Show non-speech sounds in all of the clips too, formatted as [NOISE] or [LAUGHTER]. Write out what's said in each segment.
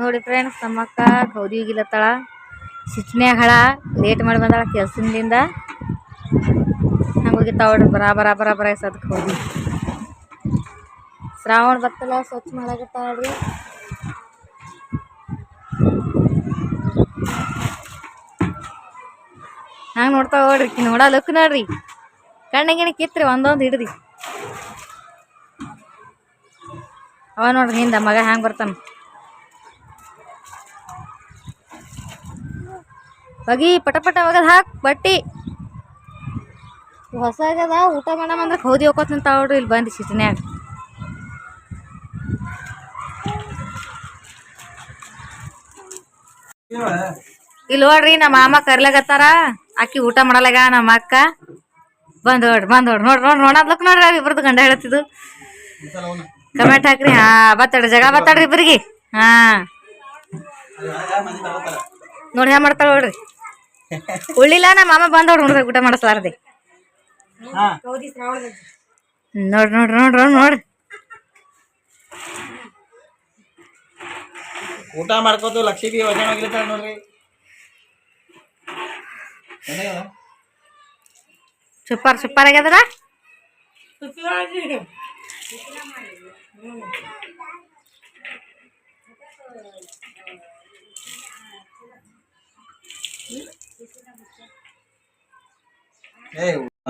ನೋಡಿ ಫ್ರೆಂಡ್ಸ್ ನಮ್ಮ ಅಕ್ಕ ಗೌದಿ ಹೋಗಿಲತ್ತಾಳ. ಸಿಚ್ನ್ಯಾಗ ಹಳ ಲೇಟ್ ಮಾಡಿ ಬಂದಾಳ ಕೆಲ್ಸದಿಂದ. ಹಂಗೆ ಹೋಗಿತ್ತಾವ ನೋಡ್ರಿ ಬರಾ ಬರಾ ಬರಾ ಬರ ಸದಕ್ಕೆ ಹೋಗಿ ಶ್ರಾವಣ ಬತ್ತಲ್ಲ ಸ್ವಚ್ಛ ಮಾಡಾಕತ್ತಾಳ್ರಿ. ಹಂಗೆ ನೋಡ್ರಿ ಈಕಿ ನೋಡ ಲುಕ್ ನೋಡ್ರಿ. ಕಣ್ಣಿಗಿನ ಕಿತ್ರಿ, ಒಂದೊಂದು ಹಿಡ್ರಿ ಅವ ನೋಡ್ರಿ, ಹಿಂದ ಮಗ ಹ್ಯಾಂಗೆ ಬರ್ತಾನ. ಬಗಿ ಪಟ ಪಟ ಒಗದ್ ಹಾಕ್, ಬಟ್ಟಿ. ಆಗ್ಯದ ಊಟ ಮಾಡಮ್ ಅಂದ್ರೆ ಹೌದಿ ಹೋಗೋತ್ ನೋಡ್ರಿ ಇಲ್ಲಿ ಬಂದು ಸಿಟಿನ್ಯಾಗ. ಇಲ್ಲಿ ನೋಡ್ರಿ ನಮ್ಮ ಮಾಮ ಕರ್ಲಾಗತ್ತಾರ ಅಕ್ಕಿ ಊಟ ಮಾಡಲಾಗ ನಮ್ಮ ಅಕ್ಕ. ಬಂದ್ ನೋಡ್ರಿ ಬಂದ್ ನೋಡ್ರಿ ನೋಡ್ರಿ ನೋಡ್ರಿ ನೋಡದ್ಲಕ್ ನೋಡ್ರಿ ಅವ್ ಇಬ್ರದ್ದು ಗಂಡ ಹೇಳತ್ತಿದ್ದು ಕಮೆಂಟ್ ಹಾಕ್ರಿ, ಹಾ, ಬತ್ತಾಡ್ರಿ, ಜಗ ಬತ್ತಾಡ್ರಿ ಇಬ್ರಿಗೆ. ಹಾ. ನೋಡಿ ಹ್ಯಾ ಮಾಡ್ತಾಳ ನೋಡ್ರಿ. ಉಳ್ಳಿಲ್ಲ ನಮ್ಮ ಮಾಮ ಬಂದವ್ರು ನೋಡ್ರಿ ಊಟ ಮಾಡಿಸ್ಲಾರ್ದೆ. ನೋಡ್ರಿ ನೋಡ್ರಿ ನೋಡ್ರಿ ನೋಡ್ರಿ ಊಟ ಮಾಡ್ಕೋತು ಲಕ್ಷ್ಮಿ ವಜನ ಹೋಗಿರ್ತಾಳ ನೋಡ್ರಿ? ಸೂಪರ್ ಸೂಪರ್ ಆಗ್ಯದರ? ಏ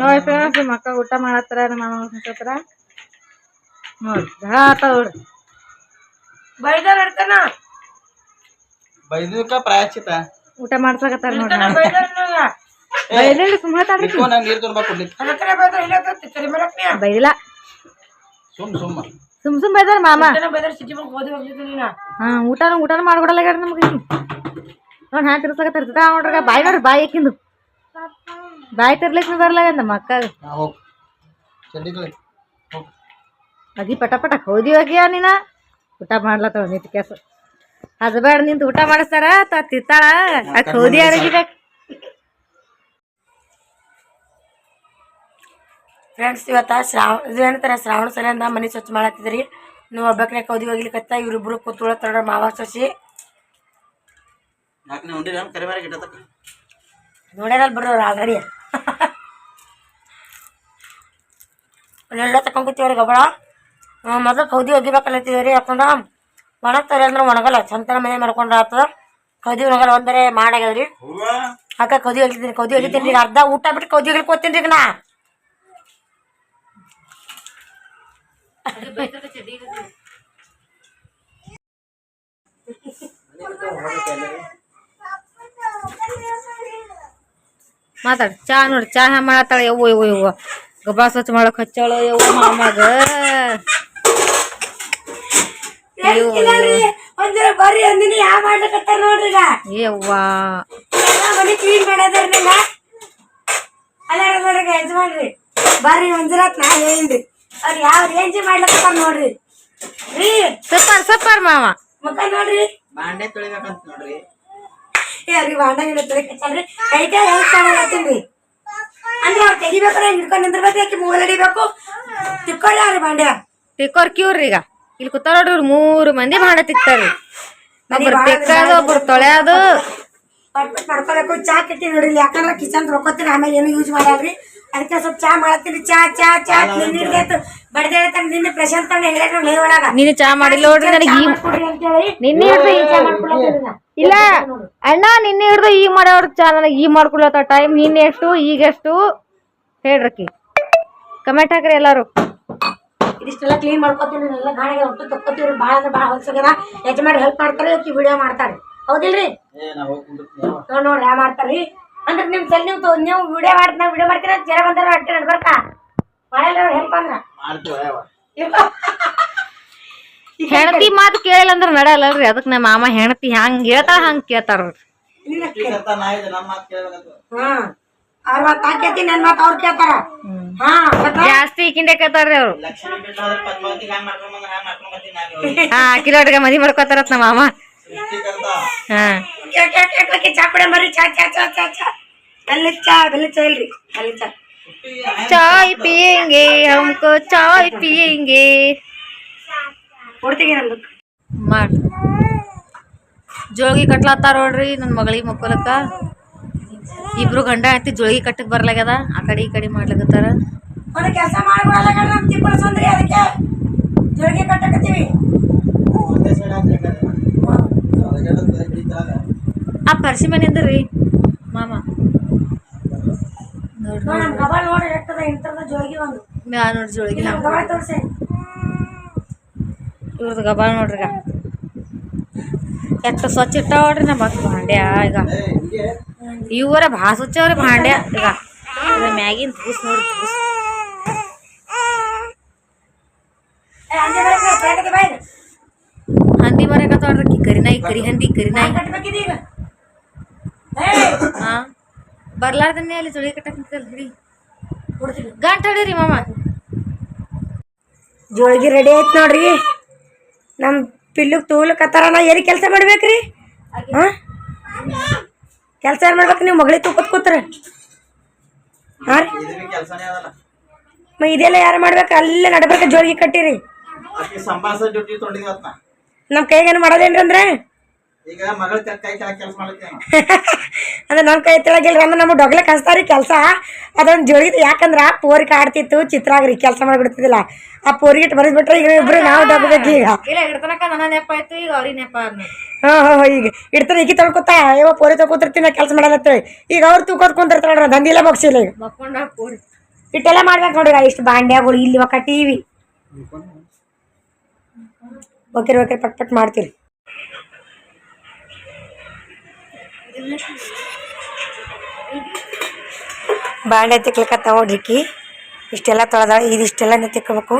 ನೋಡಿ ಫ್ರೆಂಡ್ಸ್ ನಮ್ಮ ಅಕ್ಕ ಊಟ ಮಾಡತ್ತಾರ ನಮ್ಮ ಮಾಮ ಹತ್ರ ನೋಡ್ರಿ ಜಗಳ ಆತಾವ ನೋಡ್ರಿ ಬೈದಕ್ಕ ಪ್ರಾಯಶ್ಚಿತ ಊಟ ಮಾಡ್ಸಕತ್ತಾರ ಸುಮ್ಮ ಮಾತಾಡ್ರಿ ನೀರು ತುಂಬ ಕೊಡ್ಲಿಕ್ಕೆ ಬೈದಿಲ್ಲ. ಸುಮ್ ಸುಮ್ಮ ಸುಮ್ ಸುಮ್ ಬೈದಾರ ಮಾಮ. ಹಾ ಊಟನ ಊಟನ ಮಾಡ್ಕೊಡಲ್ಲ ನಮ್ಗೆ ನೋಡಿ ಹ್ಯಾಂಗ ತಿರ್ಸಕತ್ತಾರ ನೋಡ್ರಿ ಬಾಯಿ ನೋಡ್ರಿ ಬಾಯಿ ಹಾಕಿಂದು ಬಾಯಿ ತಿರ್ಲಿಕ್ಕೆ ಬರ್ಲಾಗ ನಮ್ಮ ಅಕ್ಕ ಹಾ ಹೋಗ್. ಚಡ್ಡಿಗಳು ಹೋಗ್. ಅಗಿ ಪಟ ಪಟ ಹೋದಿ ಹೋಗಿಯ ನೀನ? ಊಟ ಮಾಡ್ಲತ್ತವ ನಿಂತ ಕೆಸ ಹಸ್ಬೇಡ ನಿಂತು ಊಟ ಮಾಡಿಸ್ತಾರ ತ ತಿತ್ತಾಳ ಅಕ್ ಹೋದಿ ಅಡಗಿಬೇಕು ಫ್ರೆಂಡ್ಸ್ ಇವತ್ತ ಶ್ರಾವಣ ಇದು ಏನಂತಾರೆ? ಶ್ರಾವಣ ಸಲಿಂದ ಮನೆ ಸ್ವಚ್ಛ ಮಾಡತ್ತಿದ್ರಿ. ನೀವು ಒಬ್ಬಕ್ಕನೆ ಕೌದಿ ಇವರಿಬ್ರು ಇವ್ರಿಬ್ರು ಕೂತ್ಕೊಳತ್ತಾರ ಮಾವ ಸೊಸಿ. ನಾಲ್ಕನೇ ಉಂಡಿ ಕರೆ ಮಾರಿ ಗಿಟ್ಟತಕ್ಕ ನೋಡ್ಯಾರಲ್ಲ ಬರೋರು ಆಲ್ರೆಡಿ. ಎಲ್ಲ ತಕೊಂಡ್ ಕೂತೀವ್ರಿ ಗಬಳ ಮೊದಲು ಕೌದಿ ಒಗಿಬೇಕಲ್ಲತ್ತೀವ್ರಿ ಯಾಕಂದ್ರೆ ಒಣಗ್ತಾರೆ ಅಂದ್ರೆ ಒಣಗಲ್ಲ ಚಂತನ ಮನೆ ಮಾಡ್ಕೊಂಡ್ರೆ ಆಗ್ತದ ಕೌದಿ ಒಣಗಲ್ಲ ಒಂದರೆ ಮಾಡಾಗ್ಯದ್ರಿ. ಅಕ್ಕ ಕೌದಿ ಒಗಿತೀನಿ ಕೌದಿ ಒಗಿತೀನಿ ರೀ ಅರ್ಧ ಊಟ ಬಿಟ್ಟು ಕೌದಿ ಒಗಿಲಿಕ್ಕೆ ಹೋಗ್ತೀನಿ ಈಗ ನಾ. ಮಾತಾಡ್. ಚಾ ನೋಡಿ ಚಾ ಹ್ಯಾ ಮಾಡತ್ತಾಳ? ಯವ್ವ ಯವ್ವ ಯವ್ವ. ಗಬ್ಬಾ ಸ್ವಚ್ಛ ಮಾಡಕ್ ಹಚ್ಚಾಳ ಯವ್ವ ಮಾಮಾಗ. ಒಂದಿನ ಬರ್ರಿ ಅಂದಿನಿ ಯಾ ಮಾಡ್ಲಿಕತ್ತಾರ ನೋಡ್ರಿ ಈಗ. ಯವ್ವ. ಮನೆ ಕ್ಲೀನ್ ಮಾಡದಾರ ನಿನ್ನ ಅಲ್ಲಾರ ನೋಡ್ರಿ ಮಾಡ್ರಿ ಬರ್ರಿ ಒಂದಿರತ್ ನಾ ಅವ್ರು ಯಾವ ರೇಂಜ್ ಮಾಡ್ಲಕತ್ತಾರ ನೋಡ್ರಿ. ರೀ. ಸೂಪರ್ ಸೂಪರ್ ಮಾಮ ಮುಖ ನೋಡ್ರಿ. ಬಾಂಡೆ ತೊಳಿಬೇಕಂತ ನೋಡ್ರಿ. ಏ ಅವ್ರಿಗೆ ಬಾಂಡಂಗಿಲ್ಲ ತೊಳಿಕತ್ತಲ್ರಿ ಕೈ ಕೈ ಹೆಂಗ್ ಅಂದ್ರೆ ಅವ್ರು ತೆಗಿಬೇಕಾರೆ ಹಿಡ್ಕೊಂಡು ನಿಂದಿರ್ಬೇಕು ಯಾಕೆ ಮೂಲೆ ಹಿಡಿಬೇಕು? ತಿಕ್ಕೊಳ್ಳಿ ಅವ್ರಿ ಬಾಂಡ್ಯ. ತಿಕ್ಕೋರ್ ಕ್ಯೂರ್ರಿ ಈಗ. ಇಲ್ಲಿ ಕೂತಾರ ನೋಡ್ರಿ ಮೂರು ಮಂದಿ ಬಾಂಡ ತಿಕ್ತಾರ್ರಿ. ಒಬ್ರು ತಿಕ್ಕೋದು ಒಬ್ರು ತೊಳ್ಯಾದು. ಪಟ್ ಪಟ್ ಮಾಡ್ಕೋಬೇಕು ಚಾ ಕಟ್ಟಿ ನೋಡ್ರಿ ಇಲ್ಲಿ. ಯಾಕಂದ್ರೆ ಕಿಚನ್ ರೊಕ್ಕೋತೀನಿ ಆಮೇಲೆ ಏನು ಯೂಸ್ ಮಾಡಲ್ರಿ. ಅದಕ್ಕೆ ಸ್ವಲ್ಪ ಚಾ ಮಾಡತ್ತೀರಿ ಚಾ ಚಾ ಚಾ ನಿನ್ನೆ ಬಡ್ದೆ ಹೇಳ್ತಾನೆ ನಿನ್ನೆ ಪ್ರಶಾಂತ್ ಅಣ್ಣ ಹೇಳ್ಯಾರ ಮೈ ಒಳಗ. ನೀನು ಚಾ ಮಾಡಿಲ್ಲ ನೋಡ್ರಿ ನನಗೆ ಈ ಕೊಡ್ರಿ ಅಂತ ಹೇಳಿ ನಿನ್ನೆ ಚಾ ಇಲ್ಲ ಅಣ್ಣ ನಿನ್ನೆ ಹಿಡಿದು ಈಗ ಮಾಡೋರು ಚಾ ನನಗೆ ಈಗ ಮಾಡ್ಕೊಳತ್ತ ಟೈಮ್ ನಿನ್ನೆ ಎಷ್ಟು ಈಗ ಎಷ್ಟು? ಹೇಳ್ರಕಿ ಕಮೆಂಟ್ ಹಾಕ್ರಿ ಎಲ್ಲಾರು. ಇದಿಷ್ಟೆಲ್ಲ ಕ್ಲೀನ್ ಮಾಡ್ಕೊತೀವಿ ಎಲ್ಲ ಗಾಡಿಗೆ ಒಟ್ಟು ತಕ್ಕೋತೀವಿ ಭಾಳ ಅಂದ್ರೆ ಭಾಳ ಹೊಲ್ಸಗದ ಯಜಮಾನ್ ಹೆಲ್ಪ್ ಮಾಡ್ತಾರೆ ಆಕಿ ವಿಡಿಯೋ ಮಾಡ್ತಾರೆ. ಹೌದಿಲ್ರಿ? ಏ ನಾ ಹೋಗಿ ಕುಂದಿರ್ತೀನಿ ಯಾವ? ನೋಡ್ ನೋಡ್ರಿ ಯಾ ಮಾಡ್ತಾರ್ರಿ? ಅಂದ್ರೆ ನಿಮ್ ಸೆಲ್ ನೀವು ನೀವು ವಿಡಿಯೋ ಮಾಡಿ ನಾವು ವಿಡಿಯೋ ಮಾಡ್ತೀರ? ಜನ ಬಂದ್ರೆ ಅಟ್ಟೆ ನಡ್ಬರ್ಕ? ಮಾಡಲ್ಲ ಹೆಲ್ಪ್ ಅಂದ್ರ? [LAUGHS] ಮಾಡ್ತೀವ ಯಾವ ಹೆಣತಿ ಮಾತು ಕೇಳಿಲ್ಲ ಅಂದ್ರೆ ನಡೆಯಲ್ಲಲ್ರಿ ಅದಕ್ಕೆ ನಮ್ಮ ಮಾಮ ಹೆಣತಿ ಹಂಗ್ ಹೇಳ್ತಾಳ ಹಂಗ್ ಕೇಳ್ತಾರ ಕರ್ತ ನಾ ಇದೆ ನಮ್ಮ ಮಾತು ಕೇಳ್ಬೇಕಂತ ಹಾ ಅವ್ರ ಮಾತು ಹಾಕೈತಿ ನನ್ ಮಾತು ಅವ್ರು ಕೇಳ್ತಾರ ಹಾ ಗೊತ್ತಾ? ಜಾಸ್ತಿ ಈಕಿಂದೆ ಕೇಳ್ತಾರ್ರಿ ಅವ್ರು ಲಕ್ಷ್ಮಿ ಬಿಟ್ಟು ಪದ್ಮಾವತಿ ಹ್ಯಾಂಗ್ ಮಾಡ್ಕೊಂಡ್ ಬಂದ್ರೆ ಹ್ಯಾಂಗ್ ಮಾಡ್ಕೊಂಡ್ ಬರ್ತೀನಿ ನಾನು ಹಾ ಕಿಲೋಟ್ಗೆ ಮದಿ ಮಾಡ್ಕೋತಾರತ್ ನಮ್ಮ ಮಾಮ ಸೃಷ್ಟಿಕರ್ತ ಹಾ ಕೇಳ್- ಕೇಳ್- ಕೇಳ್- ಕೇಳ್- ಚಾ ಕುಡಿಯ ಬರ್ರಿ ಚಾ ಚಾ ಚಾ ಚಾ ಚಾ ಬೆಲ್ಲ ಚಾ ಬೆಲ್ಲ ಚಾ ಇಲ್ರಿ ಬೆಲ್ಲ ಚಾ चाय पियेंगे हमको चाय पियेंगे ಕೊಡ್ತೀವಿ ನಂದು ಮಾಡ್. ಜೋಳಿಗೆ ಕಟ್ಲತ್ತಾರ ನೋಡ್ರಿ ನನ್ನ ಮಗಳಿಗೆ ಮಕ್ಕಳಕ್ಕ. ಇಬ್ರು ಗಂಡ ಹೆಂಡತಿ ಜೋಳಿಗೆ ಕಟ್ಟಕ್ ಬರ್ಲಾಗ್ಯದ. ಆ ಕಡೆ ಈ ಕಡೆ ಮಾಡ್ಲಾಗತ್ತಾರ ಕೆಲಸ ಅದಕ್ಕೆ. ಜೋಳಿಗೆ ಕಟ್ಟಕತ್ತೀವಿ. ಆ ಪರ್ಸಿ ಮನೆ ಅಂದ್ರಿ ಮಾಮ. ನೋಡ್ರಿ ನೋಡಿ ನಮ್ಮ ಗಬಾಲ್ ನೋಡಿ. ಎಷ್ಟದ ಇಂಥದ ಜೋಳಿಗೆ ಒಂದು. ನೋಡ್ರಿ ಜೋಳಿಗೆ ಇವ್ರದ್ದು ಗಬಾಲ್ ನೋಡ್ರಿ ಎಷ್ಟು ಸ್ವಚ್ಛ ಇಟ್ಟಾವ ನೋಡ್ರಿ ನಮ್ಮ ಭಾಂಡ್ಯ ಈಗ. ಇವರ ಭಾಳ ಸ್ವಚ್ಛ ಅವ್ರಿ ಭಾಂಡ್ಯ ಈಗ. ಮ್ಯಾಗಿನ ತೂಸ್ ನೋಡ್ರಿ ತೂಸ್ ಹಂದಿ ಹಂದಿ ಬರಕತ್ತಾವ್ರಿ ಕರಿನಾಯಿ ಕರಿ ಹಂದಿ ಕರಿನಾಯಿ ಹಾ ಬರ್ಲಾರ್ದನ್ನೇ ಅಲ್ಲಿ ಜೋಳಿಗೆ ಕಟ್ಟಕ್ ನಿಂತಲ್ಲ ಹಿಡಿ. ಗಂಟು ಹೊಡೀರಿ ಮಾಮ. ಜೋಳಿಗೆ ರೆಡಿ ಆಯ್ತು ನೋಡ್ರಿ. ನಮ್ಮ ಪಿಲ್ಲುಗೆ ತೂಲಕತ್ತಾರ ನಾ ಎಲ್ಲಿ ಕೆಲಸ ಮಾಡ್ಬೇಕ್ರಿ? ಹಾಂ? ಕೆಲಸ ಏನು ಮಾಡ್ಬೇಕು ನೀವು ಮಗಳಿಗೆ ತೂಕತ್ ಕೂತ್ರ. ಹಾಂ ರೀ. ಕೆಲಸನೇ ಅದಲ್ಲ. ಮ ಇದೆಲ್ಲ ಯಾರು ಮಾಡ್ಬೇಕು? ಅಲ್ಲೇ ನಡ್ಬೇಕು ಜೋಳಿಗೆ ಕಟ್ಟಿರಿ. ನಮ್ಮ ಕೈಗೇನು ಮಾಡೋದೇನ್ರಿ ಅಂದ್ರೆ? ಈಗ ಮಗಳ ಕೈ ಕೆಳಗೆ ಕೆಲಸ ಮಾಡ್ಲಿಕ್ಕೆ [LAUGHS] ಅಂದ್ರೆ ನಮ್ಮ ಕೈ ತೆಳಗಿಲ್ರಿ ಅಂದ್ರೆ ನಮ್ಗೆ ಡೊಗ್ಲೆ ಕಸ್ತಾರಿ ಕೆಲಸ. ಅದೊಂದು ಜೋಳಿಗೆ ಯಾಕಂದ್ರೆ ಪೋರಿ ಕಾಡ್ತಿತ್ತು ಚಿತ್ರಾಗ್ರಿ ಕೆಲಸ ಮಾಡ್ಬಿಡ್ತಿದಿಲ್ಲ ಆ ಪೋರಿಗೆ ಬರೆದ್ಬಿಟ್ರೆ ಈಗ ಇಬ್ರು ನಾವು ಡೊಗ್ಬೇಕು ಈಗ. ಇಲ್ಲ ಇಡ್ತನಕ ನನ್ನ ನೆಪ ಆಯ್ತು ಈಗ ಅವ್ರಿಗೆ ನೆಪ ಹಾಂ ಈಗ. ಇಡ್ತಾರೆ ಈಗ ತೊಳ್ಕೊತಾ. ಯಾವ ಪೋರಿ ತಗೋತಿರ್ತೀನಿ ಕೆಲ್ಸ ಕೆಲಸ ಮಾಡಲತ್ತೇಳಿ ಈಗ ಅವ್ರು ತೂಕೋದ್ ಕುಂತಿರ್ತಾರ ನೋಡ್ರಿ ದಂದಿಲ್ಲ ಬಗ್ಸಿಲ್ಲ ಈಗ. ಕೂಡಿ ಇಟ್ಟೆಲ್ಲ ಮಾಡ್ಬೇಕು ನೋಡ್ರಿ ಇಷ್ಟು ಬಾಂಡ್ಯಾಗಳು ಇಲ್ಲಿ ಒಕ್ಕ ಟಿವಿ ಓಕೆ ಓಕೆ ಪಟ್ ಪಟ್ ಮಾಡ್ತೀರಿ ಬಾಂಡೆ ತಿಕ್ಲಿಕ್ಕೆ ನೋಡ್ರಿಕಿ ಇಷ್ಟೆಲ್ಲ ತೊಳೆದ ಇದಿಷ್ಟೆಲ್ಲ ತಿಕ್ಕಬೇಕು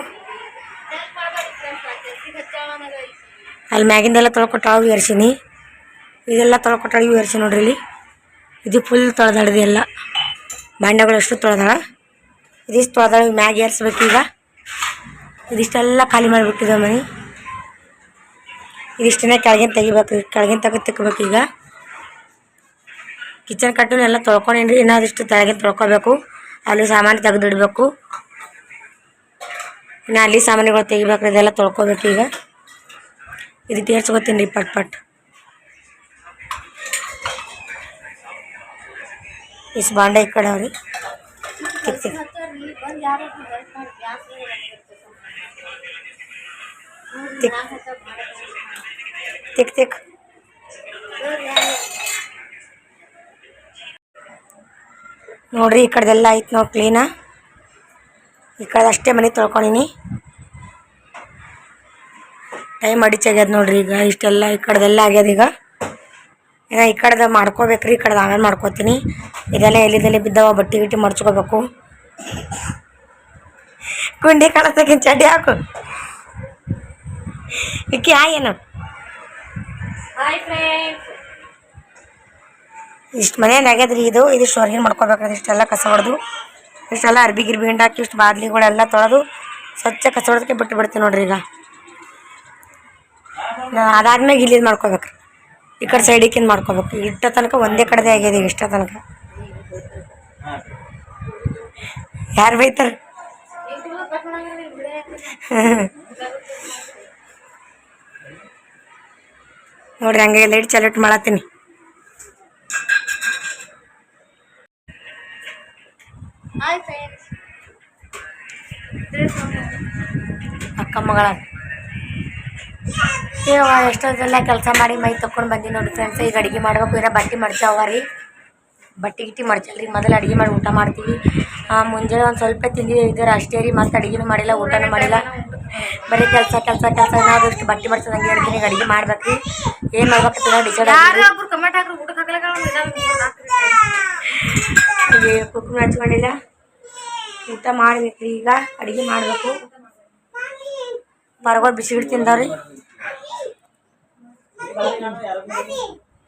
ಅಲ್ಲಿ ಮ್ಯಾಗಿಂದೆಲ್ಲ ತೊಳ್ಕೊಟ್ಟಾವು ಎರ್ಸಿನಿ ಇದೆಲ್ಲ ತೊಳ್ಕೊಟ್ಟಾಳು ಇವು ಎರ್ಸಿ ನೋಡ್ರಿ ಇಲ್ಲಿ. ಇದು ಫುಲ್ ತೊಳೆದಾಡಿದೆ ಎಲ್ಲ. ಬಾಂಡೆಗಳು ಎಷ್ಟು ತೊಳೆದಾಳ. ಇದಿಷ್ಟು ತೊಳೆದಾಳ ಮ್ಯಾಗ ಏರ್ಸ್ಬೇಕು ಈಗ. ಇದಿಷ್ಟೆಲ್ಲ ಖಾಲಿ ಮಾಡಿಬಿಟ್ಟಿದೆ ಮನೆ. ಇದಿಷ್ಟನ್ನೇ ಕೆಳಗಿನ ತೆಗಿಬೇಕು ಕೆಳಗಿನ ತೆಗೆದು ತಿಕ್ಕಬೇಕು ಈಗ. ಕಿಚನ್ ಕಟ್ಟನ್ನು ಎಲ್ಲ ತೊಳ್ಕೊಂಡೇನ್ರಿ ಇನ್ನೂ ಅದಿಷ್ಟು ತೊಳ್ಕೊಬೇಕು, ಅಲ್ಲಿ ಸಾಮಾನು ತೆಗೆದಿಡ್ಬೇಕು. ಇನ್ನು ಅಲ್ಲಿ ಸಾಮಾನುಗಳು ತೆಗಿಬೇಕು, ಇದೆಲ್ಲ ತೊಳ್ಕೊಬೇಕು ಈಗ. ಇದು ತೇರ್ಸ್ಕೊತೀನಿ ರೀ ಪಟ್ ಪಟ್. ಇಷ್ಟು ಬಾಂಡೆ ಈ ಕಡೆ ಅವ್ರಿ. ತಿಕ್. ತಿಕ್ ತಿಕ್ ತಿಕ್ ತಿಕ್ ನೋಡ್ರಿ ಈ ಕಡೆದೆಲ್ಲ ಐತೆ ನೋಡಿ ಕ್ಲೀನ ಈ ಕಡೆ ಅಷ್ಟೇ ಮನೆ ತೊಳ್ಕೊಂಡಿನಿ. ಟೈಮ್ ಅಡಿಚಾಗ್ಯದ ನೋಡ್ರಿ ಈಗ, ಇಷ್ಟೆಲ್ಲ ಈ ಕಡೆದೆಲ್ಲ ಆಗ್ಯದ ಈಗ. ಏನೋ ಈ ಕಡೆದ ಮಾಡ್ಕೋಬೇಕ್ರಿ, ಈ ಕಡೆದ ಆಮೇಲೆ ಮಾಡ್ಕೋತೀನಿ. ಇದೆಲ್ಲ ಎಲ್ಲಿದೆಲ್ಲಿ ಬಿದ್ದವ ಬಟ್ಟೆ ಗಿಟ್ಟಿ ಮಡ್ಚ್ಕೋಬೇಕು ಕುಂಡಿ ಕಾಣಿಸ್ತಕ್ಕಿನ ಚಡ್ಡಿ ಹಾಕು. ಇಕ್ಕಿ ಏನು? ಹಾಯ್ ಫ್ರೆಂಡ್ಸ್ ಇಷ್ಟು ಮನೇನ ಆಗ್ಯದ್ರಿ ಇದು ಇದಿಷ್ಟು ಹೊರಗಿನ ಮಾಡ್ಕೋಬೇಕಾದ್ರೆ ಇಷ್ಟೆಲ್ಲ ಕಸ ಹೊಡೆದು, ಇಷ್ಟೆಲ್ಲ ಅರ್ಬಿ ಗಿರ್ಬಿ ಹಿಂಡಾಕಿ ಇಷ್ಟು ಬಾದ್ಲಿಗಳೆಲ್ಲ ತೊಳೆದು ಸ್ವಚ್ಛ ಕಸ ಹೊಡೆದಕ್ಕೆ ಬಿಟ್ಟು ಬಿಡ್ತೀನಿ ನೋಡ್ರಿ ಈಗ. ಅದಾದ್ಮೇಲೆ ಇಲ್ಲಿದ್ದು ಮಾಡ್ಕೋಬೇಕು ಈ ಕಡೆ ಸೈಡಿಕಿಂದ ಮಾಡ್ಕೋಬೇಕು. ಇಷ್ಟ ತನಕ ಒಂದೇ ಕಡೆದೇ ಆಗ್ಯದ ಈಗ ಇಷ್ಟ ತನಕ. ಯಾರು ಬೈತಾರ? ನೋಡ್ರಿ ಹಂಗೆ ಲೈಟ್ ಚಾಲೂಟ್ ಮಾಡತ್ತೀನಿ. ಹಾಯ್ ಫ್ರೆಂಡ್ಸ್ ಅಕ್ಕ ಮಗಳ. ಎಷ್ಟೊಂದೆಲ್ಲ ಕೆಲಸ ಮಾಡಿ ಮೈ ತಕೊಂಡು ಬಂದಿ ನೋಡಿ ಫ್ರೆಂಡ್ಸ್ ಈಗ ಅಡುಗೆ ಮಾಡ್ಬೇಕು ಏನೋ ಬಟ್ಟೆ ಮಡ್ಚಾವ ರೀ. ಬಟ್ಟೆ ಗಿಟ್ಟಿ ಮಡ್ಚಲ್ರಿ ಮೊದಲು ಅಡುಗೆ ಮಾಡಿ ಊಟ ಮಾಡ್ತೀವಿ. ಆ, ಮುಂಜಾನೆ ಒಂದು ಸ್ವಲ್ಪ ತಿಂದಿದ್ದೀವಿ ಇದ್ದಾರೆ ಅಷ್ಟೇ ರೀ ಮತ್ತೆ ಅಡುಗೆನೂ ಮಾಡಿಲ್ಲ ಊಟನೂ ಮಾಡಿಲ್ಲ. ಬರೀ ಕೆಲಸ ಕೆಲಸ ಕೆಲಸ ಏನಾದ್ರು ಇಷ್ಟು ಬಟ್ಟೆ ಮಡ್ಸೋದು ಹಂಗೆ ಹೇಳ್ತೀನಿ ಅಡುಗೆ ಮಾಡ್ಬೇಕು ರೀ ಏನು ಮಾಡ್ಬೇಕು ಡಿಸೈಡ್ ಯಾರು ಒಬ್ರು ಕಮೆಂಟ್ ಹಾಕ್ರಿ ಊಟಕ್ಕೆ ಹಾಕಲಾಗ ಕುಕ್ಕು ಹಚ್ಕೊಂಡಿಲ್ಲ ಊಟ ಮಾಡ್ಬೇಕು ರೀ ಈಗ? ಅಡುಗೆ ಮಾಡಬೇಕು. ಹೊರಗೋಗಿ ಬಿಸಿಗಿಟ್ಟು ತಿಂದವ್ರಿ.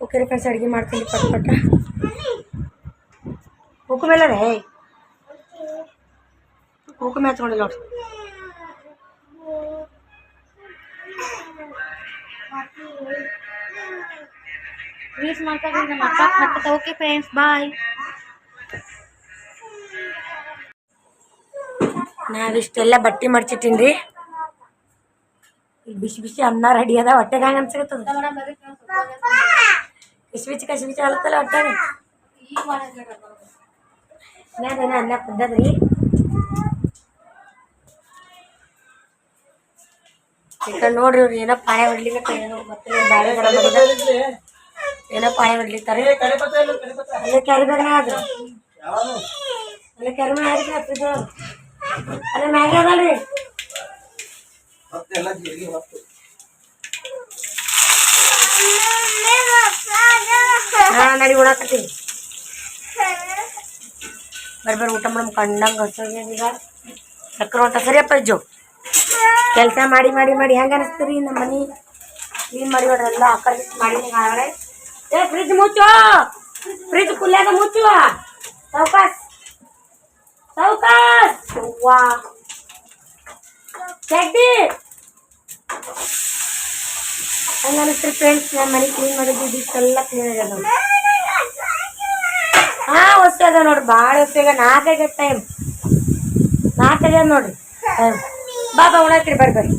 ಓಕೆ ರೀ ಫ್ರೆಂಡ್ಸ್ ಅಡುಗೆ ಮಾಡ್ತೀನಿ ಪಟ್ ಪಟ್ಟ ಹುಕ್ಕು ಮೇಲೆ ರೇ ಹುಕ್ಕು ಮೇಲೆ ಹಚ್ಕೊಂಡಿಲ್ಲ ನೋಡ್ರಿ. ರೀಲ್ಸ್ ಮಾಡ್ತಾರೆ ನಮ್ಮ ಅಕ್ಕ ಹತ್ತದ ಓಕೆ ಫ್ರೆಂಡ್ಸ್ ಬಾಯ್ ನಾವಿಷ್ಟೆಲ್ಲ ಬಟ್ಟೆ ಮಡ್ಚಿಟ್ಟಿನಿ ರೀ ಈಗ ಬಿಸಿ ಬಿಸಿ ಅನ್ನ ರೆಡಿ ಅದ ಹೊಟ್ಟೆಗೆ ಹಂಗೆ ಅನ್ಸಿರ್ತದ ಕಿಸ್ಮಿಚ್ ಕಸ್ಮಿಚ್ ಅಲ್ಲತ್ತಲ್ಲ ಒಟ್ಟಾರೆ ಏನೇನ ಅನ್ನ ಕುದ್ದದ್ರಿ ನೋಡ್ರಿ ಇವ್ರು ಏನೋ ಪಾಳೆ ಹೊಡ್ಲಿಕ್ಕೆ ಏನೋ ಗೊತ್ತಿಲ್ಲ ಬಾಳೆ ಏನೋ ಪಾಳೆ ಹೊಡ್ಲಿತ್ತಾರೆ. ಅಲ್ಲೇ ಕ್ಯಾರಿ ಬ್ಯಾಗ್ನ ಆದ್ರು. ಅಲ್ಲೇ ಕ್ಯಾರಿ ಬ್ಯಾಗ್ ಆದ್ರೆ ಹತ್ತಿದ್ದು ಅಲ್ಲೇ ಮ್ಯಾಗೆ ಅದಲ್ರಿ ಹಾ ನಡಿ ಉಣಾಕತ್ತೀನಿ ಬರ್ರಿ ಬರ್ರಿ ಊಟ ಮಾಡಮ್ ಕಂಡಂಗೆ ಹಚ್ಚೋಗ್ಯದ ಈಗ ಸಕ್ಕರೆ ಹೊಂಟ ಸರಿಯಪ್ಪ ಇಜ್ಜು ಕೆಲಸ ಮಾಡಿ ಮಾಡಿ ಮಾಡಿ ಹೆಂಗೆ ಅನಿಸ್ತೀರಿ ನಮ್ಮ ಮನೆ ಕ್ಲೀನ್ ಮಾಡಿ ನೋಡ್ರಿ ಎಲ್ಲ ಆ ಕಡೆ ಮಾಡಿ ಆಗಡೆ ಏ ಫ್ರಿಜ್ ಮುಚ್ಚು ಫ್ರಿಜ್ ಕುಲ್ಯಾಗ ಮುಚ್ಚು ಸೌಕಾಸ್ ಸೌಕಾಸ್ ವಾ. ಚಡ್ಡಿ ಹಂಗೆ ಅನಿಸ್ತೀರಿ ಫ್ರೆಂಡ್ಸ್ ನಮ್ಮ ಮನೆ ಕ್ಲೀನ್ ಮಾಡಿದ್ದು ಎಲ್ಲ ಕ್ಲೀನ್ ಆಗ್ಯದ ನೋಡಿ ಹಾ ಹೊಸ ಅದ ನೋಡ್ರಿ ಭಾಳ ಹೊಸ ಈಗ ನಾಲ್ಕೈದು ಟೈಮ್ ನಾಲ್ಕೈದು ನೋಡ್ರಿ ಟೈಮ್ ಬಾ ಬಾ ಉಣಾಕ್ರಿ ಬರ್ರಿ ಬರ್ರಿ.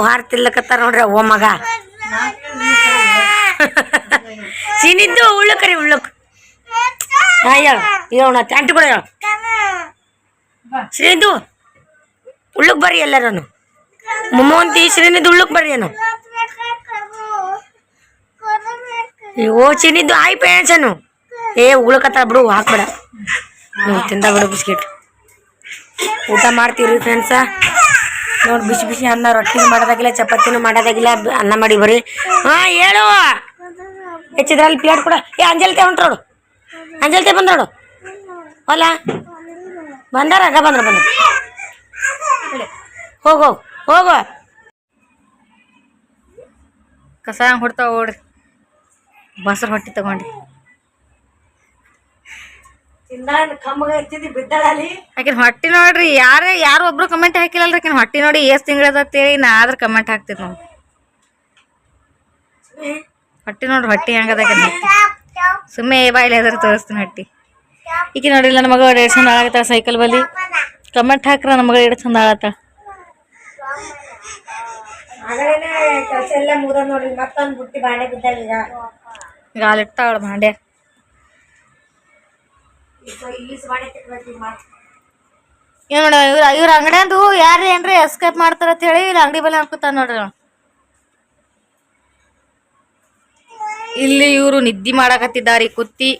ಹಾರ್ ತಿಲ್ಲಕತ್ತಾರ ನೋಡ್ರಿ ಅವ್ವ ಮಗ. [LAUGHS] ಸೀನಿದ್ದು ಉಳ್ಳಕ್ರಿ ಉಳ್ಳಕ್ ಹಾ ಹೇಳ. ಹೇಳ ಟ್ಯಾಂಟ್ ಕೂಡ ಶ್ರೀಂದು ಶ್ರೀನಿದ್ದು ಉಳ್ಳಕ್ ಬರ್ರಿ ಎಲ್ಲರೂ ಮುಮ್ಮಂತಿ ಶ್ರೀನಿದ್ದು ಉಳ್ಳಕ್ ಬರ್ರಿ ಏನು. ಓ ಚಿನಿದ್ದು ಆಯ್ ಪೇಣಸನು ಏ ಉಳ್ಕತ್ತಾಳ ಬಿಡು ಹಾಕ್ಬೇಡ. ತಿಂದ ಬಿಡು ಬಿಸ್ಕಿಟ್. ಊಟ ಮಾಡ್ತೀರಿ ಫ್ರೆಂಡ್ಸ ನೋಡಿ ಬಿಸಿ ಬಿಸಿ ಅನ್ನ ರೊಟ್ಟಿ ಮಾಡೋದಾಗಿಲ್ಲ ಚಪಾತಿನೂ ಮಾಡೋದಾಗಿಲ್ಲ ಅನ್ನ ಮಾಡಿ ಬರೀ. ಹಾಂ ಹೇಳು. ಹೆಚ್ಚಿದ್ರಲ್ಲಿ ಪ್ಲೇಟ್ ಕೂಡ. ಏ ಅಂಜಲ್ತೆ ಹೊಂಟ್ರೋಡು ಬಂದ್ ನೋಡು ಹೊಲ? ಬಂದಾರ? ಅಗ ಬಂದ್ರ ಬಂದ ಹೋಗೋ ಹೋಗು. ಕಸ ಹಂಗೆ ಹೊಡ್ತಾವ ಓಡ್ರಿ ಬಸರ್ ಹೊಟ್ಟಿ ತಗೊಂಡು. ತಿಂದ ಕಮ್ಮಗ ಎತ್ತಿದ್ದು ಬಿದ್ದಾಳಲ್ಲಿ. ಆಕಿನ ಹೊಟ್ಟಿ ನೋಡ್ರಿ ಯಾರೇ ಯಾರು ಒಬ್ರು ಕಮೆಂಟ್ ಹಾಕಿಲ್ಲಲ್ರಿ ಆಕಿನ ಹೊಟ್ಟಿ ನೋಡಿ ಎಷ್ಟು ತಿಂಗಳದತ್ತೇಳಿ ನಾ ಆದ್ರೆ ಕಮೆಂಟ್ ಹಾಕ್ತಿದ್ ನಾವು ಹೊಟ್ಟಿ ನೋಡ್ರಿ ಹೊಟ್ಟಿ ಹೆಂಗದ ಸುಮ್ಮನೆ ಬಾಯಿಲೆ ಅದ್ರ ತೋರಿಸ್ತೀನಿ ಹಟ್ಟಿ. ಈಗ ನೋಡಿಲ್ಲ ನನ್ನ ಮಗ ಎರಡು ಚಂದ ಆಗತ್ತಾಳ ಸೈಕಲ್ ಬಲಿ ಕಮೆಂಟ್ ಹಾಕ್ರ ನಮ್ಮ ಮಗ ಎರಡು ಚಂದ ಆಗತ್ತಾಳ ಹಾಲಿಟ್ಟಾಳ ಭಾಂಡೆ ಏನ್ ನೋಡ ಇವ್ರ ಇವ್ರ ಅಂಗಡಿಯಂದು ಯಾರು ಏನ್ರಿ ಎಸ್ಕೇಪ್ ಮಾಡ್ತಾರ ಅಂತ ಹೇಳಿ ಇಲ್ಲಿ ಅಂಗಡಿ ಬಲ್ಲಿ ಅನ್ಕೋತಾನ ನೋಡ್ರಿ ಇಲ್ಲಿ ಇವರು ನಿದ್ದೆ ಮಾಡಕತ್ತಿದ್ದಾರೆ ಕುತ್ತಿ.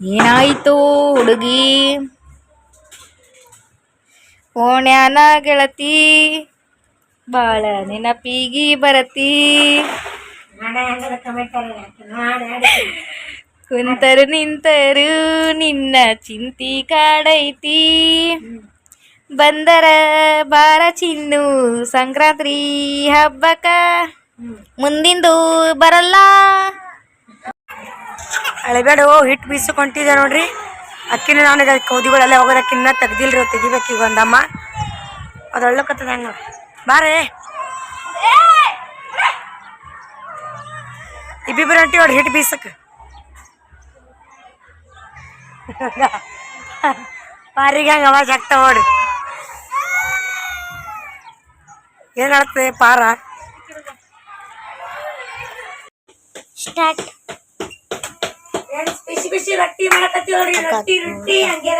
ಏನಾಯ್ತು ಹುಡುಗಿ? ಓಣ್ಯಾನ ಗೆಳತಿ, ಬಾಳ ನೆನಪಿಗಿ ಬರತಿ. ಕುಂತರು ನಿಂತರು ನಿನ್ನ ಚಿಂತಿ ಕಾಡೈತಿ. ಬಂದರ ಬಾರ ಚಿನ್ನು ಸಂಕ್ರಾಂತಿ ಹಬ್ಬಕ್ಕ ಮುಂದಿಂದು ಬರಲ್ಲ. ಅಳಬೇಡ ಹಿಟ್ಟು ಬೀಸಕೊಂಡಿದ್ದೆ ನೋಡ್ರಿ. ಅಕ್ಕಿನ ನಾನು ಕೌದಿಗಳೆಲ್ಲ ಅಕ್ಕಿನ ತೆಗ್ದಿಲ್ರಿ ತೆಗಿಬೇಕು ಈಗ ಒಂದಮ್ಮ. ಅದು ಒಳ್ಳಕತ್ತದ ಹಂಗ? ಬಾರೇ ಇಬ್ಬಿಬ್ಬರು ಹೊಂಟಿ ಅವ್ರು ಹಿಟ್ಟು ಬೀಸಕ್ಕೆ ಪಾರಿಗೆ [LAUGHS] ಹಂಗೆ ಅವಾಜ್ ಆಗ್ತಾವ ನೋಡ್ರಿ ಏನ್ ಆಗ್ತದೆ ಪಾರ? ಸ್ಟಾರ್ಟ್. ಬಿಸಿ ಬಿಸಿ ರೊಟ್ಟಿ ಮಾಡಕತ್ತೀವಿ ನೋಡ್ರಿ ರೊಟ್ಟಿ ರೊಟ್ಟಿ ಹಂಗೆ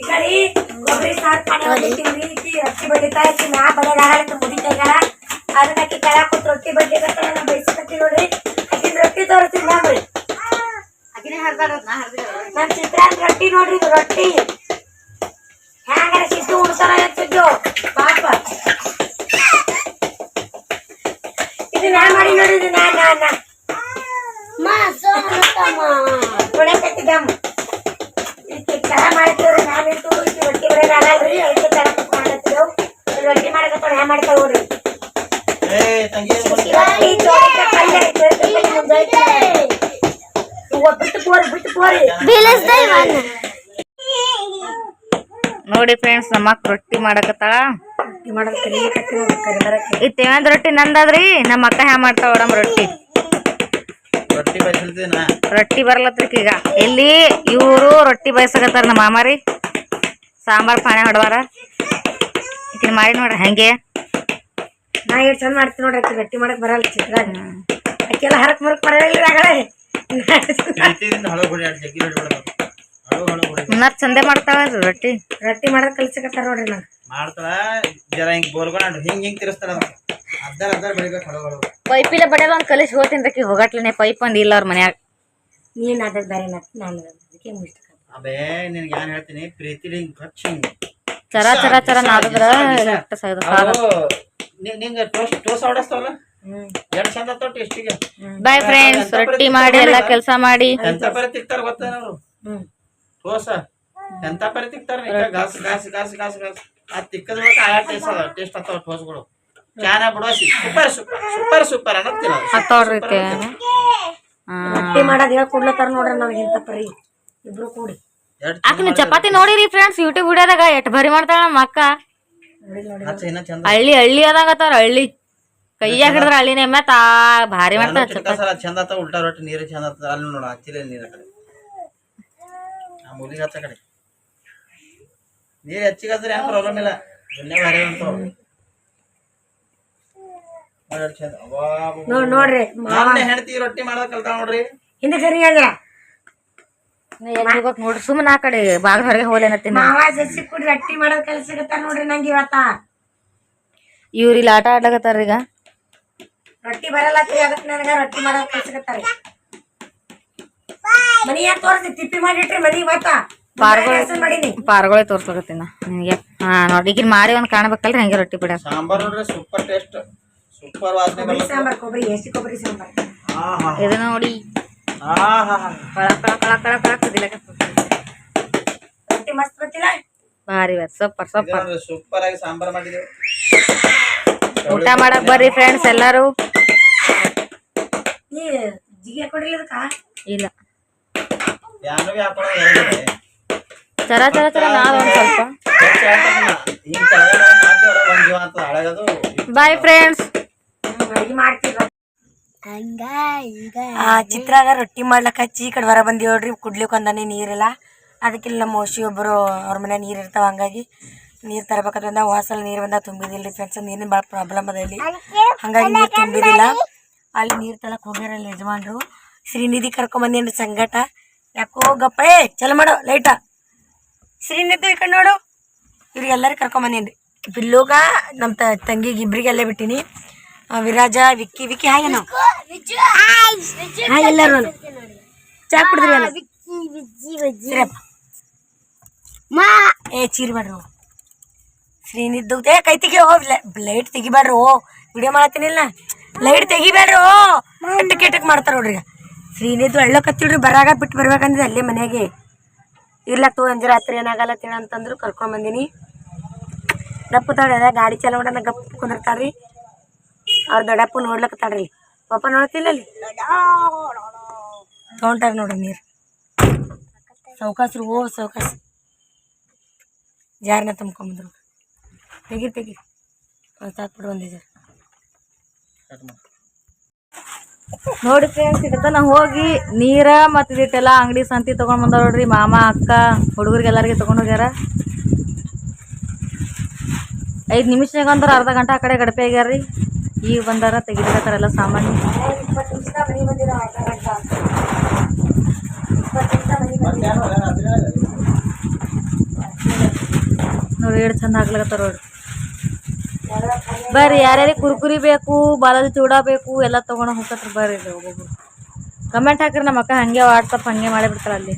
ಈ ಕಡೆ ಕೊಬ್ಬರಿ ಸಾರು ಪಾನಿ ಹೊಡಿತೀವಿ ಈಕಿ ರೊಟ್ಟಿ ಬಡಿತಾ ಈಕಿ ನಾ ಬಡಿದಾಗಲಿಕ್ಕೆ ಮುಡಿತಾಗ ಅದನ್ನ ಆಕಿ ಕೆಳ ಕೂತ್ ರೊಟ್ಟಿ ಬಡ್ಲಿಕತ್ತಾಳ ನಾ ಬೈಸಕತ್ತೀವಿ ನೋಡ್ರಿ. ಆಕಿನ ರೊಟ್ಟಿ ತೋರಿಸ್ತೀನಿ ನೋಡ್ರಿ ನಮ್ ಚಿತ್ರಾನ್ನ ರೊಟ್ಟಿ ನೋಡ್ರಿ ಇದು ರೊಟ್ಟಿ. ನೋಡಿ ಫ್ರೆಂಡ್ಸ್ ನಮ್ಮ ಅಕ್ಕ ರೊಟ್ಟಿ ಮಾಡಕತ್ತಾಳ. ಈ ತೇವಂದ್ ರೊಟ್ಟಿ ನಂದಾದ್ರಿ? ನಮ್ಮ ಅಕ್ಕ ಹ್ಯಾ ಮಾಡ್ತಾವ ನಮ್ಮ ರೊಟ್ಟಿ. ರೊಟ್ಟಿ ಬರ್ಲತ್ರಿಕ್ ಈಗ. ಇಲ್ಲಿ ಇವರು ರೊಟ್ಟಿ ಬಯಸಕತ್ತಾರ ನಮ್ಮ ಮಾಮಾರಿ ಸಾಂಬಾರ್ ಪಾಣೆ ಹೊಡವಾರ. ಈಕಿನ ಮಾಡಿ ನೋಡ್ರಿ ಹಂಗೆ. ನಾ ಎಷ್ಟು ಚಂದ ಮಾಡ್ತೀನಿ ನೋಡ್ರಿ ಆಕಿ ರೊಟ್ಟಿ ಮಾಡಕ್ ಬರಲ್ಲ ಚಿತ್ರ ಆಕೆಲ್ಲ ಹರಕ್ ಮರಕ್ ಬರಲ್ಲ ಮುನ್ನಾರ್ ಚಂದೆ ಮಾಡ್ತಾವ ರೊಟ್ಟಿ? ರೊಟ್ಟಿ ಮಾಡಕ್ ಕಲ್ಸಕತ್ತಾರ ನೋಡ್ರಿ ನಂಗೆ. ಮಾಡ್ತಾಳ ಜರ ಹಿಂಗ್ ಬೋರ್ಕೊಂಡು ಹಿಂಗ್ ಹಿಂಗ್ ತಿರ್ಸ್ತಾಳ ಅದಕ್ಕೆ ಅದ್ದಾರ ಅದ್ದಾರ ಬೆಳಿಬೇಕು ಹಳೋ ಹಳೋ ಪೈಪಿಲೆ ಬಡಿಯೋದು ಒಂದು ಕಲಿಸಿ ಹೋಗ್ತೀನಿ ಹೋಗಟ್ಲನೆ ಪೈಪ್ ಒಂದ್ ಇಲ್ಲ ಅವ್ರ ಮನ್ಯಾಗ. ನೀನ್ ಅದಾಗ ಬೇರೆ ನಾನು ಅದಕ್ಕೆ ಅಬೇ ನಿನ್ಗೆ ಏನ್ ಹೇಳ್ತೀನಿ? ಪ್ರೀತಿ ಹಿಂಗ್ ಖರ್ಚು ಹಿಂಗ್. ಚರ ಚರ ಚರ ನಾಡಿದ್ರ ನಿಂಗೆ ಟೋಸ್ ಟೋಸ್ ಆಡಸ್ತಾವಲ್ಲ? ಎರಡು ಚಂದ ಆತಾವ ಟೇಸ್ಟಿಗೆ. ಬಾಯ್ ಫ್ರೆಂಡ್ಸ್ ರೊಟ್ಟಿ ಮಾಡಿ ಎಲ್ಲಾ ಕೆಲಸ ಮಾಡಿ. ಎಂತ ತಿಕ್ತಾರ ಹ್ಮ್. ಟೋಸ ಎಂತ ಪರಿ ತಿಕ್ತಾರ ಗಾಸ್ ಗಾಸ್ ಗಾಸ್ ಗಾಸ್ ಗಾಸ್. ಆ ತಿಕ್ಕದ ಬಳಿಕ ಆಯಾ ಟೇಸ್ಟ್ ಅದ ಟೇಸ್ಟ್ ಆತಾವ ಟೋಸ್ಗಳು ಚಾನ ಬಿಡೋಸಿ. ಸೂಪರ್ ಸೂಪರ್ ಸೂಪರ್ ಸೂಪರ್ ಅನ್ನತ್ತಿಲ್ಲ ಹತ್ತೋಡ್ರಿ ಹಾ ರೊಟ್ಟಿ ಮಾಡೋದ್ ಹೇಳ್ ಕೊಡ್ಲತ್ತಾರ ನೋಡ್ರಿ ನಮ್ಗೆ ಇಂತ ಪರಿ ಇಬ್ರು ಕೂಡಿ. ಆಕಿನ ಚಪಾತಿ ನೋಡಿರಿ ಫ್ರೆಂಡ್ಸ್ ಯೂಟ್ಯೂಬ್ ವಿಡಿಯೋದಾಗ ಎಷ್ಟ್ ಬರಿ ಮಾಡ್ತಾಳ ನಮ್ಮ ಅಕ್ಕ. ಹಳ್ಳಿ ಹಳ್ಳಿ ಅದಾಗತ್ತಾರ ಹಳ್ಳಿ. ಕೈಯಾಗ ಹಿಡಿದ್ರ ಹಳ್ಳಿನೇ ಮತ್ತ ಭಾರಿ ಮಾಡ್ತಾರ ಸಲ ಚಂದ ಉಲ್ಟಾ ರೊಟ್ಟಿ ನೀರು ಚಂದ ಅಲ್ಲಿ ನೋಡ ಹಚ್ಚಿಲ್ಲ ನೀರ ಆ ಮೂಲಿಗೆ ಹಚ್ಚ ಕಡೆ ನೀರು ಹೆಚ್ಚಿಗಾದ್ರೆ ಏನು ಪ್ರಾಬ್ಲಮ್ ಇಲ್ಲ ಎಣ್ಣೆ ಭಾರಿ ಅಂತಾವ ನೋಡಿ ಚಂದ ಅಬ್ಬಾ, ಅಬ್ಬಾ, ನೋಡ್ ನೋಡ್ರಿ ಮೊನ್ನೆ ಹೆಂಡತಿ ರೊಟ್ಟಿ ಮಾಡೋದ್ ಕಲ್ತಾಳ ನೋಡ್ರಿ ಹಿಂದೆ ಸರಿ ಅಂದ್ರ ಹೋಗ್ಬೇಕು ನೋಡ್ರಿ ಸುಮ್ಮನೆ ಆ ಕಡೆ ಬಾಗ್ಲ ಹೊರಗೆ ಹೋಲೇನತ್ತೀನಿ ಮಾವ ಸಸಿ ಕೂಡಿ ರೊಟ್ಟಿ ಮಾಡೋದ್ ಕಲ್ಸಕತ್ತಾರ ನೋಡ್ರಿ ನಂಗೆ ಇವತ್ತ ಇವ್ರ ಇಲ್ಲಿ ಆಟ ಆಡ್ಲಾಕತ್ತಾರ ಈಗ ರೊಟ್ಟಿ ಬರಲ್ಲತ್ರಿ ಅದಕ್ಕೆ ನನಗ ರೊಟ್ಟಿ ಮಾಡೋದ್ ಕಲ್ಸಕತ್ತಾರ ಮನಿ ಯಾಕೆ ತೋರಿಸಿ ತಿಪ್ಪಿ ಮಾಡಿಟ್ರಿ ಮನಿ ಮತ್ತ ಪಾರ್ಗೊಳೆ ಮಾಡೀನಿ. ಪಾರ್ಗಳೇ ತೋರ್ಸ್ಲಕತ್ತೀನಿ ನಿಮಗೆ ಹಾ ನೋಡಿ ಈಗಿನ ಮಾರಿ ಒಂದ್ ಕಾಣ್ಬೇಕಲ್ರಿ ಹಂಗೆ ರೊಟ್ಟಿ ಬಿಡ. ಸಾಂಬಾರ್ ನೋಡ್ರಿ ಸೂಪರ್ ಟೇಸ್ಟ್ ಸೂಪರ್ ವಾಸನೆ ಸಾಂಬಾರ್ ಕೊಬ್ಬರಿ ಎಷ್ಟು ಕೊಬ್ಬರಿ ಸಾಂಬಾರ್? ಆಹಾ ಇದು ನೋಡಿ. ಆಹಾ ಕಳ ಕಳ ಕಳ ಕಳ ಕಳ ಕುದಿಲಕತ್ತದ. ರೊಟ್ಟಿ ಮಸ್ತ್ ಬರ್ತಿಲ್ಲ? ಭಾರಿ ಬರ್ ಸೂಪರ್ ಸೂಪರ್. ಸೂಪರ್ ಆಗಿ ಸಾಂಬಾರ್ ಮಾಡಿದೆವು. ಊಟ ಮಾಡಕ್ ಬರ್ರಿ ಫ್ರೆಂಡ್ಸ್ ಎಲ್ಲಾರು. ನೀ ಜಿಗೆ ಕೊಡ್ರಿ ಅದಕ್ಕ ಇಲ್ಲ. ಚರ ಚರ ಚರ ನಾವ್ ಒಂದ್ ಸ್ವಲ್ಪ. ಬಾಯ್ ಫ್ರೆಂಡ್ಸ್ ಆ ಚಿತ್ರಾಗ ರೊಟ್ಟಿ ಮಾಡ್ಲಕ್ಕ ಹಚ್ಚಿ ಈ ಕಡೆ ಹೊರ ಬಂದಿ ನೋಡ್ರಿ ಕುಡ್ಲಿಕ್ಕೆ ಒಂದನೇ ನೀರಿಲ್ಲ. ಅದಕ್ಕಿಲ್ಲ ಇಲ್ಲಿ ನಮ್ಮ ಓಶಿ ಒಬ್ಬರು ಅವ್ರ ಮನೆ ನೀರು ಇರ್ತಾವ ಹಂಗಾಗಿ ನೀರು ತರಬೇಕಾದ್ರೆ ಬಂದ ವಾಸಲ್ ನೀರು ಬಂದ ತುಂಬಿದಿಲ್ಲ ಫ್ರೆಂಡ್ಸ್ ನೀರಿನ ಭಾಳ ಪ್ರಾಬ್ಲಮ್ ಅದ ಇಲ್ಲಿ. ಹಂಗಾಗಿ ನೀರು ತುಂಬಿದಿಲ್ಲ. ಅಲ್ಲಿ ನೀರು ತಲಕ್ ಹೋಗ್ಯಾರ ಅಲ್ಲಿ ಯಜಮಾನ್ರು. ಶ್ರೀನಿಧಿ ಕರ್ಕೊಂಬಂದೇನ್ರಿ ಸಂಗಟ. ಯಾಕೋ ಗಪ್ಪ ಏ ಚಲ ಮಾಡೋ ಲೈಟ ಶ್ರೀನಿದ್ದು ಈ ಕಡೆ ನೋಡು. ಇವ್ರಿಗೆಲ್ಲರೂ ಕರ್ಕೊಂಬಂದೀನಿ ಬಿಲ್ಲುಗ ನಮ್ಮ ತ ತಂಗಿಗೆ ಇಬ್ರಿಗೆ ಅಲ್ಲೇ ಬಿಟ್ಟಿನಿ ವಿರಾಜ ವಿಕ್ಕಿ ವಿಕ್ಕಿ ಹಾಯ್ ನಾವು. ಹಾಯ್ ಎಲ್ಲರೂ ಚಾ ಕುಡಿದ್ರಿ. ಏ ಚೀರಿ ಬೇಡ್ರಿ ಹೋಗ್. ಶ್ರೀನಿದ್ದು ಏ ಕೈ ತೆಗಿ ಹೋ ಲೈಟ್ ತೆಗಿಬೇಡ್ರಿ. ವಿಡಿಯೋ ಮಾಡತ್ತೀನಿಲ್ಲ ಲೈಟ್ ತೆಗಿಬೇಡ್ರಿ. ಓ ಕೆಟ್ಟಕ್ ಕೆಟ್ಟಕ್ ಮಾಡ್ತಾರ ನೋಡ್ರಿ ಈಗ ಶ್ರೀನಿದ್ದು ಅಳ್ಳಕತ್ತಿಳ್ರಿ ಬರಾಗ ಬಿಟ್ಟು ಬರ್ಬೇಕಂದ್ರೆ ಅಲ್ಲೇ ಮನೆಗೆ. ಇರ್ಲಕ್ಕ ತೋ, ಅಂಜ ರಾತ್ರಿ ಏನಾಗಲ್ಲ ತಿಳ ಅಂತಂದ್ರು ಕರ್ಕೊಂಡ್ ಬಂದಿನಿ. ಗಪ್ಪು ಅದ ಗಾಡಿ ಚಾಲ ಮಾಡೋಣ ಗಪ್ ಕುಂದಿರ್ತಾರ್ರಿ ಅವ್ರ ದೊಡ್ಡಪ್ಪ ನೋಡ್ಲಕತ್ತಾಳ್ರಿ ಪಾಪ ನೋಡ್ತಿಲ್ಲ ಅಲ್ಲಿ ತೊಗೊಂಟಾರ ನೋಡ್ರಿ ನೀರು. ಸೌಕಾಸ್ರು, ಓ ಸೌಕಾಸ್. ಜಾರನ ತುಂಬ್ಕೊಂಬಂದ್ರು. ತೆಗಿ ತೆಗಿ. ಸಾಕ್ಬಿಡು ಒಂದೇ ಜಾರ ನೋಡಿ ಫ್ರೆಂಡ್ಸ್ ಇದನ್ನ ಹೋಗಿ ನೀರ ಮತ್ತು ಇದಿಟ್ಟೆಲ್ಲ ಅಂಗಡಿ ಸಂತಿ ತೊಗೊಂಡು ಬಂದ ನೋಡ್ರಿ. ಮಾಮ, ಅಕ್ಕ, ಹುಡುಗರಿಗೆ ಎಲ್ಲರಿಗೆ ತೊಗೊಂಡು ಹೋಗ್ಯಾರ. ಐದು ನಿಮಿಷನಾಗ ಅಂದ್ರೆ ಅರ್ಧ ಗಂಟೆ ಆ ಕಡೆ ಗಡಪೆ ರೀ ಈಗ ಬಂದಾರ, ತೆಗಿಲಿಕತ್ತಾರ ಎಲ್ಲ ಸಾಮಾನು. ನಿಮಿಷ ನೋಡಿ ಎಷ್ಟು ಚಂದ ಆಗ್ಲಕತ್ತಾರ ನೋಡ್ರಿ. ಬರ್ರಿ ಯಾರ್ಯಾರಿಗೆ ಕುರ್ಕುರಿ ಬೇಕು ಬಾಲಲ್ಲಿ ಚೂಡ ಬೇಕು ಎಲ್ಲ ತೊಗೊಂಡು ಹೋಗತ್ರಿ ಬರ್ರಿ ಒಬ್ಬೊಬ್ರು ಕಮೆಂಟ್ ಹಾಕ್ರಿ ನಮ್ಮ ಅಕ್ಕ ಹಂಗೆ ವಾಟ್ಸಪ್ ಹಂಗೆ ಮಾಡಿಬಿಡ್ತಾರೆ ಅಲ್ಲಿ.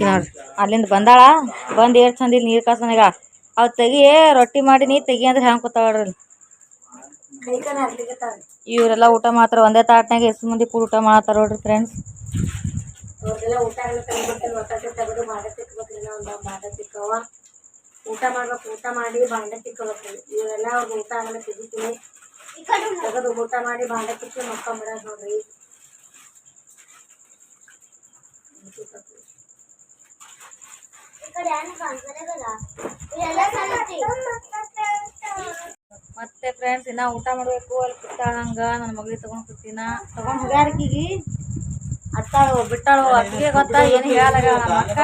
ನೋಡ್ರಿ ಅಲ್ಲಿಂದ ಬಂದಾಳ ಬಂದು ಏರ್ ಚಂದ ಇಲ್ಲಿ ನೀರು ಕಾಸನಾಗ ಅವ್ ತೆಗಿ ರೊಟ್ಟಿ ಮಾಡಿ ನೀ ತೆಗಿ ಅಂದ್ರೆ ಹೆಂಗೆ ಕೂತಾಳ್ರಿ ಇವರೆಲ್ಲ ಊಟ ಮಾತ್ರ ಒಂದೇ ತಾಟ್ನಾಗ ಎಷ್ಟು ಮಂದಿ ಕೂಡ ಊಟ ಮಾಡ್ತಾರ ನೋಡ್ರಿ ಫ್ರೆಂಡ್ಸ್ ಅವ್ರಿಗೆಲ್ಲ ಊಟ ಎಲ್ಲ ತೆಗಿಬೇಕಲ್ಲ ಒತ್ತಾಟೆ ತೆಗೆದು ಬಾಂಡೆ ಸಿಕ್ಕಬೇಕಿಲ್ಲ ಒಂದು ಬಾಂಡೆ ತಿಕ್ಕವ ಊಟ ಮಾಡ್ಬೇಕು ಊಟ ಮಾಡಿ ಬಾಂಡೆ ಸಿಕ್ಕಬೇಕು ಇವರೆಲ್ಲ ಅವ್ರಿಗೆ ಊಟ ಆಗಲ್ಲ ತೆಗಿತೀನಿ ತೆಗೆದು ಊಟ ಮಾಡಿ ಬಾಂಡೆ ತಿಕ್ಕಿ ಮಕ್ಕೊಂಬಿಡೋದು ನೋಡ್ರಿ. ಮತ್ತೆ ಫ್ರೆಂಡ್ಸ್ ಇನ್ನ ಊಟ ಮಾಡ್ಬೇಕು ಅಲ್ಲಿ ಕೂತಾಳ ಹಂಗ ನನ್ನ ಮಗಳಿಗೆ ತಗೊಂಡ್ ಕೂತಿನ ತಗೊಂಡ್ ಹೋಗ್ಯಾರ ಆಕಿಗಿ ಹತ್ತಾಳು ಬಿಟ್ಟಾಳು ಅಕ್ಕಿಗೆ ಗೊತ್ತಾ ಏನು ಹೇಳಲ್ಲ ನಮ್ಮ ಅಕ್ಕ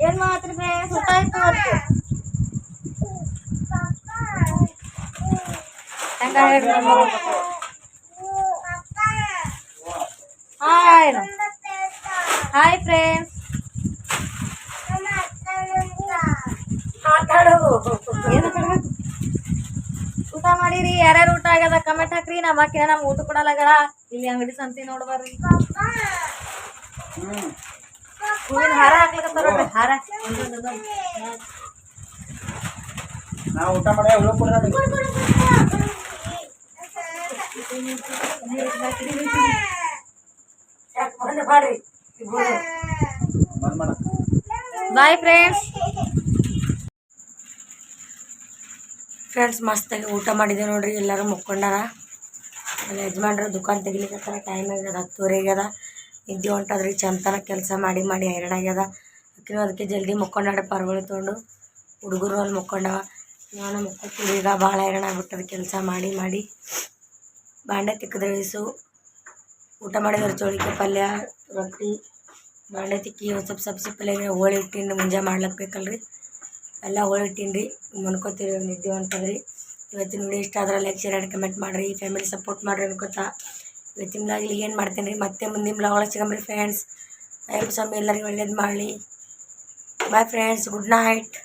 ಏನ್ ಮಾತ್ರಿ ಬೇ ಸುತ್ತ ಇತ್ತು ಅದಕ್ಕೆ ಹೆಂಗ ಹೇಳ್ರಿ ನಮ್ಮ ಮಗಳು? ಹಾಯ್ ಹಾಯ್ ಫ್ರೆಂಡ್ಸ್ ಏನು ಕೊಡ್ಬೇಕು? ಊಟ ಮಾಡಿರಿ ಯಾರ್ಯಾರು ಊಟ ಆಗ್ಯದ ಕಮೆಂಟ್ ಹಾಕ್ರಿ ನಮ್ಮ ಅಕ್ಕಿನ ನಮ್ಗೆ ಊಟ ಕೊಡಲಾಗ್ಯಾಳ ಇಲ್ಲಿ ಅಂಗಡಿ ಸಂತಿ ನೋಡ್ಬಾರ್ರಿ. ಹೂವಿನ ಹಾರ ಹಾಕ್ಲಿಕ್ಕೆ ನೋಡ್ರಿ ಹಾರ. ನಾವು ಊಟ ಮಾಡಿ ಕೊಡ್ರಿ ಬಾಯ್ ಫ್ರೆಂಡ್ಸ್ ಫ್ರೆಂಡ್ಸ್, ಮಸ್ತಾಗಿ ಊಟ ಮಾಡಿದೆ ನೋಡ್ರಿ, ಎಲ್ಲರೂ ಮುಕ್ಕೊಂಡಾರ. ಅಲ್ಲಿ ಯಜಮಾನ್ರ ದುಕಾನ್ ತೆಗಿಲಿಕ್ಕೆ ಟೈಮ್ ಆಗ್ಯದ, ಹತ್ತುವರೆ ಆಗ್ಯದ. ನಿದ್ದೆ ಹೊಂಟದ್ರಿ, ಚಂತನ ಕೆಲಸ ಮಾಡಿ ಮಾಡಿ ಹೈರಾಣ ಆಗ್ಯದ. ಅಕ್ಕಿನೂ ಅದಕ್ಕೆ ಜಲ್ದಿ ಮುಕ್ಕೊಂಡಾಡ ಪರ್ಗಳು ತೊಗೊಂಡು ಹುಡುಗರು ಅಲ್ಲಿ ಮುಕ್ಕೊಂಡವ. ನಾನು ಮುಕ್ಕೊತೀವಿ ಈಗ ಭಾಳ ಹೈರಾಣ ಆಗ್ಬಿಟ್ಟದ, ಕೆಲಸ ಮಾಡಿ ಮಾಡಿ. ಬಾಂಡೆ ತಿಕ್ಕಿದ್ರೆ ಇಸು ಊಟ ಮಾಡಿದ್ರೆ ಚೋಳಿಕೆ ಪಲ್ಯ, ರೊಟ್ಟಿ, ಬಾಂಡೆ ತಿಕ್ಕಿ ಒಂದು ಸ್ವಲ್ಪ ಸಬ್ಸಿ ಪಲ್ಯ ಹೋಳಿ ಹಿಟ್ಟಿಂದು ಮುಂಜಾನೆ ಮಾಡ್ಲಕ್ಕೆ ಬೇಕಲ್ರಿ. ಎಲ್ಲ ಹೋಳಿ ಇಟ್ಟೀನಿ ಮನ್ಕೋತೀರಿ ನಿದ್ದೆ ಹೊಂಟದ್ರಿ. ಇವತ್ತಿನ ವಿಡಿಯೋ ಇಷ್ಟ ಆದ್ರೆ ಲೈಕ್ ಶೇರ್ ಆ್ಯಂಡ್ ಕಮೆಂಟ್ ಮಾಡಿರಿ. ಫ್ಯಾಮಿಲಿ ಸಪೋರ್ಟ್ ಮಾಡಿರಿ ಅನ್ಕೋತಾ. ಇವತ್ತಿನ ಇಲ್ಲಿ ಏನು ಮಾಡ್ತೀನಿ ರೀ ಮತ್ತೆ ಮುಂದಿನ ಬ್ಲಾಗ್ ಒಳಗೆ ಸಿಗಂಬ್ರಿ ಫ್ರೆಂಡ್ಸ್ ಅಯ್ಯಪ್ಪ ಸ್ವಾಮಿ ಎಲ್ಲರಿಗೂ ಒಳ್ಳೇದು ಮಾಡಲಿ. Bye friends good night